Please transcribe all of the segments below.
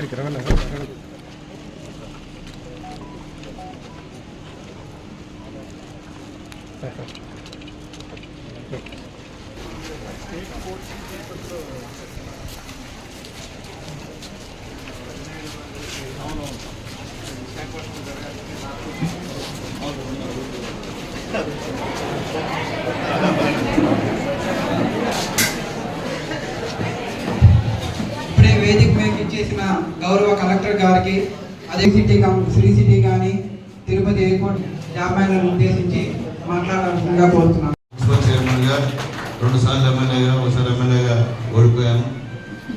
இருக்கிற வேலை Perfecto. వేదిక మీద ఇచ్చేసిన గౌరవ కలెక్టర్ గారికి అదే సిటీ కం- శ్రీ సిటీ కానీ తిరుపతి ఎయిర్పోర్ట్ జాబ్ ఉద్దేశించి మాట్లాడాల్సిందిగా కోరుతున్నాను. మున్సిపల్ రెండు సార్లు ఎమ్మెల్యేగా ఒకసారి ఎమ్మెల్యేగా ఓడిపోయాను.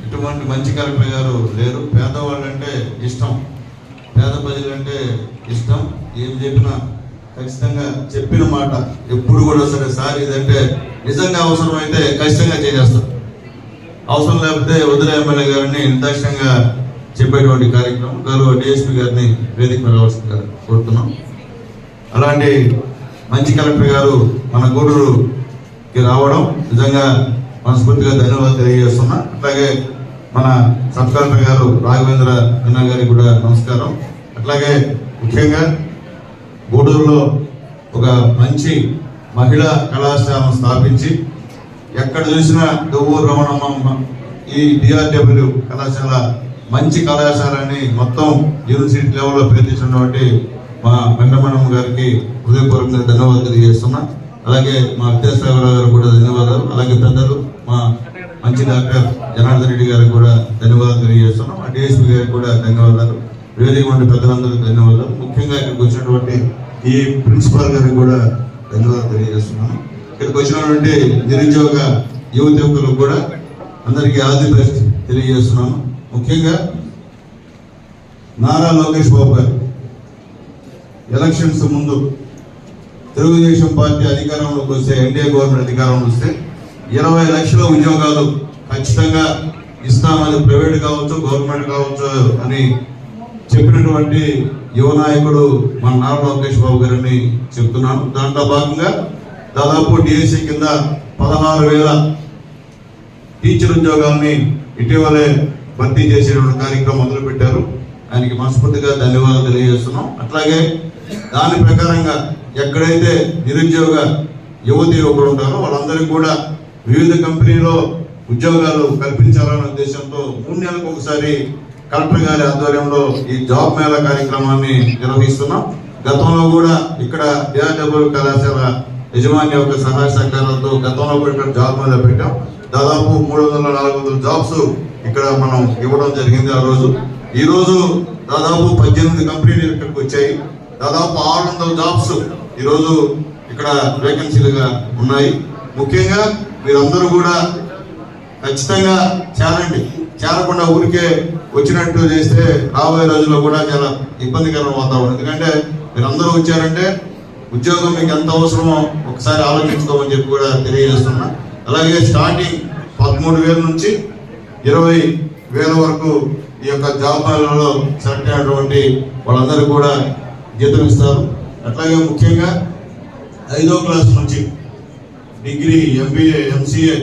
ఇటువంటి మంచి కలెక్టర్ గారు లేరు. పేదవాళ్ళు అంటే ఇష్టం. పేద ప్రజలంటే ఇష్టం. ఏం చెప్పినా ఖచ్చితంగా చెప్పిన మాట ఎప్పుడు కూడా సరే సార్ ఇదంటే నిజంగా అవసరం అయితే ఖచ్చితంగా చేసేస్తారు అవసరం లేకపోతే వదిలే ఎమ్మెల్యే గారిని నిర్దాక్షంగా చెప్పేటువంటి కార్యక్రమం గౌరవ డిఎస్పీ గారిని వేదిక రావాల్సిందిగా కోరుతున్నాం. అలాంటి మంచి కలెక్టర్ గారు మన గూడూరుకి రావడం నిజంగా మనస్ఫూర్తిగా ధన్యవాదాలు తెలియజేస్తున్నా. అట్లాగే మన సబ్ కలెక్టర్ గారు రాఘవేంద్ర విన్నా గారికి కూడా నమస్కారం. అట్లాగే ముఖ్యంగా గూడూరులో ఒక మంచి మహిళా కళాశాలను స్థాపించి ఎక్కడ చూసినా దువ్వూరు రమణమ్మ ఈ డిఆర్డబ్ల్యూ కళాశాల మంచి కళాశాలని మొత్తం యూనివర్సిటీ లెవెల్లో ప్రయత్నించినటువంటి మా వెంకటమణమ్మ గారికి హృదయపూర్వకంగా ధన్యవాదాలు తెలియజేస్తున్నా. అలాగే మా విద్యాసాగర్ గారు కూడా ధన్యవాదాలు. అలాగే పెద్దలు మా మంచి డాక్టర్ జనార్దన్ రెడ్డి గారికి కూడా ధన్యవాదాలు తెలియజేస్తున్నాం. మా డిఎస్పీ గారికి కూడా ధన్యవాదాలు. వేదిక ఉండే పెద్దలందరికీ ధన్యవాదాలు. ముఖ్యంగా ఇక్కడికి వచ్చినటువంటి ఈ ప్రిన్సిపాల్ గారికి కూడా ధన్యవాదాలు తెలియజేస్తున్నాను. ఇక్కడికి వచ్చినటువంటి నిరుద్యోగ యువత యువకులకు కూడా అందరికీ ఆది ది బెస్ట్ తెలియజేస్తున్నాను. ముఖ్యంగా నారా లోకేష్ బాబు గారు ఎలక్షన్స్ ముందు తెలుగుదేశం పార్టీ అధికారంలోకి వస్తే ఎన్డీఏ గవర్నమెంట్ అధికారంలో వస్తే ఇరవై లక్షల ఉద్యోగాలు ఖచ్చితంగా ఇస్తామని ప్రైవేట్ కావచ్చు గవర్నమెంట్ కావచ్చు అని చెప్పినటువంటి యువ నాయకుడు మన నారా లోకేష్ బాబు గారిని చెప్తున్నాను. దాంట్లో భాగంగా దాదాపు డిఎస్సి కింద పదహారు వేల టీచర్ ఉద్యోగాల్ని ఇటీవలే భర్తీ చేసేటువంటి కార్యక్రమం మొదలుపెట్టారు. ఆయనకి మనస్ఫూర్తిగా ధన్యవాదాలు తెలియజేస్తున్నాం. అట్లాగే దాని ప్రకారంగా ఎక్కడైతే నిరుద్యోగ యువతి యువకులు ఉంటారో వాళ్ళందరికీ కూడా వివిధ కంపెనీలో ఉద్యోగాలు కల్పించాలనే ఉద్దేశంతో మూడు నెలలకు ఒకసారి కలెక్టర్ గారి ఆధ్వర్యంలో ఈ జాబ్ మేళా కార్యక్రమాన్ని నిర్వహిస్తున్నాం. గతంలో కూడా ఇక్కడ డిఆర్డబ్ల్యూ కళాశాల యజమాని యొక్క సహాయ సహకారాలతో గతంలో కూడా ఇక్కడ జాబ్ మీద పెట్టాం. దాదాపు మూడు వందల నాలుగు వందల జాబ్స్ ఇక్కడ మనం ఇవ్వడం జరిగింది ఆ రోజు. ఈ రోజు దాదాపు పద్దెనిమిది కంపెనీలు ఇక్కడికి వచ్చాయి. దాదాపు ఆరు వందల జాబ్స్ ఈరోజు ఇక్కడ వేకెన్సీలుగా ఉన్నాయి. ముఖ్యంగా మీరందరూ కూడా ఖచ్చితంగా చేరండి. చేరకుండా ఊరికే వచ్చినట్టు చేస్తే రాబోయే రోజుల్లో కూడా చాలా ఇబ్బందికరమైన వాతావరణం. ఎందుకంటే మీరందరూ వచ్చారంటే ఉద్యోగం మీకు ఎంత అవసరమో ఒకసారి ఆలోచించుకోమని చెప్పి కూడా తెలియజేస్తున్నా. అలాగే స్టార్టింగ్ పదమూడు వేల నుంచి ఇరవై వేల వరకు ఈ యొక్క జాబ్ మేళలో సెలెక్ట్ అయినటువంటి వాళ్ళందరూ కూడా జీతం ఇస్తారు. అట్లాగే ముఖ్యంగా ఐదో క్లాస్ నుంచి డిగ్రీ ఎంబీఏ ఎంసీఏ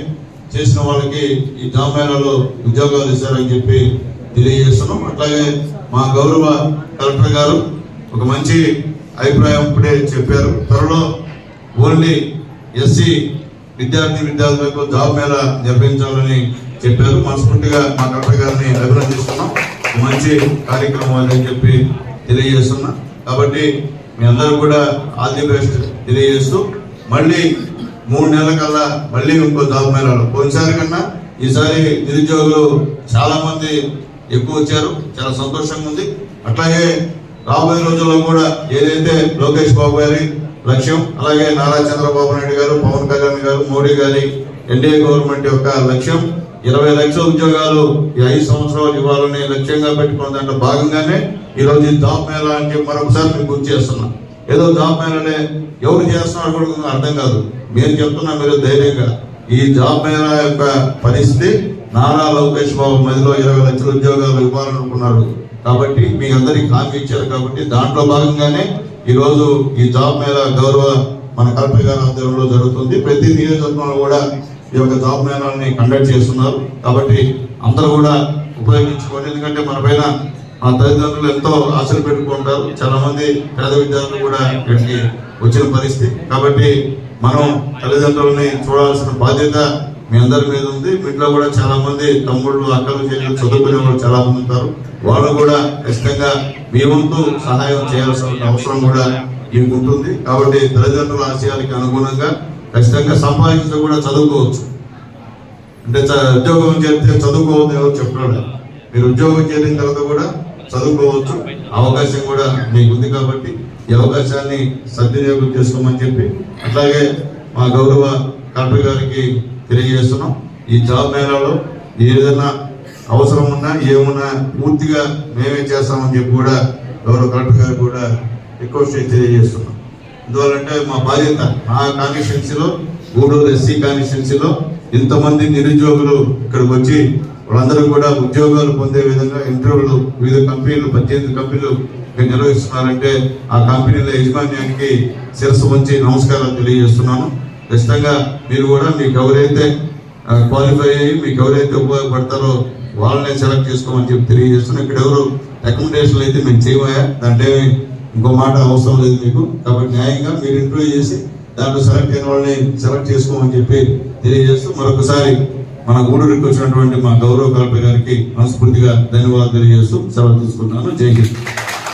చేసిన వాళ్ళకి ఈ జాబ్ ఉద్యోగాలు ఇస్తారని చెప్పి తెలియజేస్తున్నాం. అట్లాగే మా గౌరవ కలెక్టర్ గారు ఒక మంచి అభిప్రాయం ఇప్పుడే చెప్పారు. త్వరలో ఓన్లీ ఎస్సీ విద్యార్థి విద్యార్థులకు జాబ్ మేళ నిర్వహించాలని చెప్పారు. మనస్ఫూర్తిగా మా కలెక్టర్ గారిని అభినందిస్తున్నాం. మంచి కార్యక్రమం అని చెప్పి తెలియజేస్తున్నా. కాబట్టి మీ అందరూ కూడా ఆల్ ది బెస్ట్ తెలియజేస్తూ మళ్ళీ మూడు నెలల కల్లా మళ్ళీ ఇంకో జాబ్ మేళాలు. పోయినసారి కన్నా ఈసారి నిరుద్యోగులు చాలామంది ఎక్కువ వచ్చారు. చాలా సంతోషంగా ఉంది. అట్లాగే రాబోయే రోజుల్లో కూడా ఏదైతే లోకేష్ బాబు గారి లక్ష్యం అలాగే నారా చంద్రబాబు నాయుడు గారు పవన్ కళ్యాణ్ గారు మోడీ గారి ఎన్డీఏ గవర్నమెంట్ యొక్క లక్ష్యం ఇరవై లక్షల ఉద్యోగాలు ఈ ఐదు సంవత్సరాలు ఇవ్వాలని లక్ష్యంగా పెట్టుకున్న దాంట్లో భాగంగానే ఈ రోజు ఈ జాబ్ మేళా అంటే మరొకసారి మీకు గుర్తు చేస్తున్నా. ఏదో జాబ్ మేళనే ఎవరు చేస్తున్నారు కూడా అర్థం కాదు. మీరు చెప్తున్నా మీరు ధైర్యంగా. ఈ జాబ్ మేళా యొక్క పరిస్థితి నారా లోకేష్ బాబు మధ్యలో ఇరవై లక్షల ఉద్యోగాలు ఇవ్వాలనుకున్నారు. కాబట్టి మీ అందరికి హామీ ఇచ్చారు. కాబట్టి దాంట్లో భాగంగానే ఈరోజు ఈ జాబ్ మేళా గౌరవ మన కలెక్టర్ గారి ఆధ్వర్యంలో జరుగుతుంది. ప్రతి నియోజకవర్గంలో కూడా ఈ యొక్క జాబ్ మేళాన్ని కండక్ట్ చేస్తున్నారు. కాబట్టి అందరూ కూడా ఉపయోగించుకోండి. ఎందుకంటే మన పైన మా తల్లిదండ్రులు ఎంతో ఆశలు పెట్టుకుంటారు. చాలా మంది పేద విద్యార్థులు కూడా ఇక్కడికి వచ్చిన పరిస్థితి. కాబట్టి మనం తల్లిదండ్రులని చూడాల్సిన బాధ్యత మీ అందరి మీద ఉంది. వీటిలో కూడా చాలా మంది తమ్ముళ్ళు అక్కలు చెల్లెలు చదువుకునే వాళ్ళు చాలా మంది ఉంటారు. వాళ్ళు కూడా ఖచ్చితంగా మీ వంతు సహాయం చేయాల్సిన అవసరం కూడా మీకు ఉంటుంది. కాబట్టి తల్లిదండ్రుల ఆశయాలకి అనుగుణంగా ఖచ్చితంగా సంపాదించి కూడా చదువుకోవచ్చు. అంటే చ- ఉద్యోగం చేస్తే చదువుకోవద్దు ఎవరు చెప్పాడు మీరు ఉద్యోగం చేరిన తర్వాత కూడా చదువుకోవచ్చు. అవకాశం కూడా మీకు ఉంది కాబట్టి ఈ అవకాశాన్ని సద్వినియోగం చేసుకోమని చెప్పి. అట్లాగే మా గౌరవ కలెక్టర్ గారికి తెలియజేస్తున్నాం ఈ జాబ్ మేళాలో ఏదైనా అవసరం ఉన్నా ఏమున్నా పూర్తిగా మేమే చేస్తామని చెప్పి కూడా గౌరవ కలెక్టర్ గారు కూడా రిక్వెస్ట్ తెలియజేస్తున్నాం. ఎందువల్లంటే మా బాధ్యత మా కాన్స్టిట్యున్సీలో గూడూరు ఎస్సీ కాన్స్టిట్యున్సీలో ఇంతమంది నిరుద్యోగులు ఇక్కడికి వచ్చి వాళ్ళందరూ కూడా ఉద్యోగాలు పొందే విధంగా ఇంటర్వ్యూలు వివిధ కంపెనీలు పద్దెనిమిది కంపెనీలు ఇక్కడ నిర్వహిస్తున్నారంటే ఆ కంపెనీల యజమాన్యానికి శిరస్సు ఉంచి నమస్కారాలు తెలియజేస్తున్నాను. ఖచ్చితంగా మీరు కూడా మీకు ఎవరైతే క్వాలిఫై అయ్యి మీకు ఎవరైతే ఉపయోగపడతారో వాళ్ళనే సెలెక్ట్ చేసుకోమని చెప్పి తెలియజేస్తున్నాం. ఇక్కడ ఎవరు రికమెండేషన్లు అయితే మేము చేయబోయా? దాంట్లో ఇంకో మాట అవసరం లేదు మీకు. కాబట్టి న్యాయంగా మీరు ఇంటర్వ్యూ చేసి దాంట్లో సెలెక్ట్ అయిన వాళ్ళని సెలెక్ట్ చేసుకోమని చెప్పి తెలియజేస్తూ మరొకసారి మన గూడూరికి వచ్చినటువంటి మా గౌరవ కల్పగారికి గారికి మనస్ఫూర్తిగా ధన్యవాదాలు తెలియజేస్తూ సెలవు తీసుకుంటున్నాను. జై హింద్.